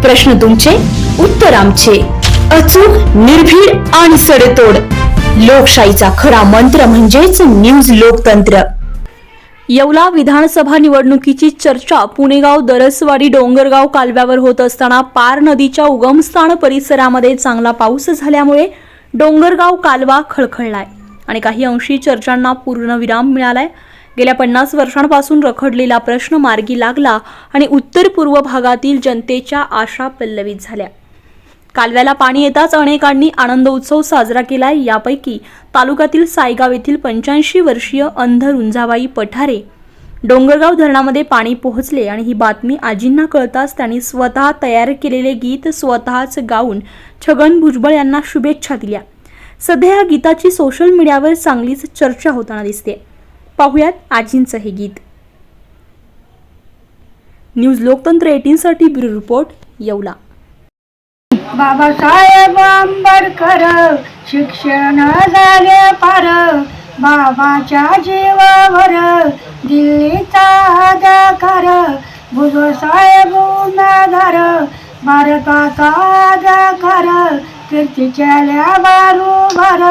प्रश्न तुमचे उत्तर आमचे. अचूक निर्भीड आणि सडेतोड. लोकशाहीचा खरा मंत्र म्हणजेच न्यूज लोकतंत्र. येवला विधानसभा निवडणुकीची चर्चा पुणेगाव दरसवाडी डोंगरगाव कालव्यावर होत असताना पार नदीच्या उगमस्थान परिसरामध्ये चांगला पाऊस झाल्यामुळे डोंगरगाव कालवा खळखळलाय. आणि काही अंशी चर्चांना पूर्णविराम मिळालाय. गेल्या पन्नास वर्षांपासून रखडलेला प्रश्न मार्गी लागला आणि उत्तर पूर्व भागातील जनतेच्या आशा पल्लवित झाल्या. कालव्याला पाणी येताच अनेकांनी आनंद उत्सव साजरा केला यापैकी तालुक्यातील सायगाव येथील पंच्याऐंशी वर्षीय अंध रुंजाबाई पठारे डोंगरगाव धरणामध्ये पाणी पोहोचले आणि ही बातमी आजींना कळताच त्यांनी स्वतः तयार केलेले गीत स्वतःच गाऊन छगन भुजबळ यांना शुभेच्छा दिल्या. सध्या या गीताची सोशल मीडियावर चांगलीच चर्चा होताना दिसते. पाहुयात आजींचं हे गीत. न्यूज लोकतंत्र एटीनसाठी ब्युरो रिपोर्ट येवला. बाबासाहेब आंबेडकर शिक्षण झाले पार. बाबाच्या जीवावर दिल्लीचा आगाकार बुजसाहेब उमेदवार भारताचा आधाकार कीर्तीच्या बारूभार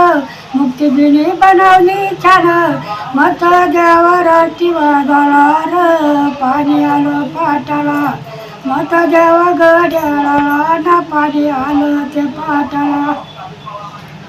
मुक्तिदिनी बनवली छान. मत देवर दळार पाणी आलं पाटाला. मत देव गड्याला ना पाणी आलं ते पाटाला.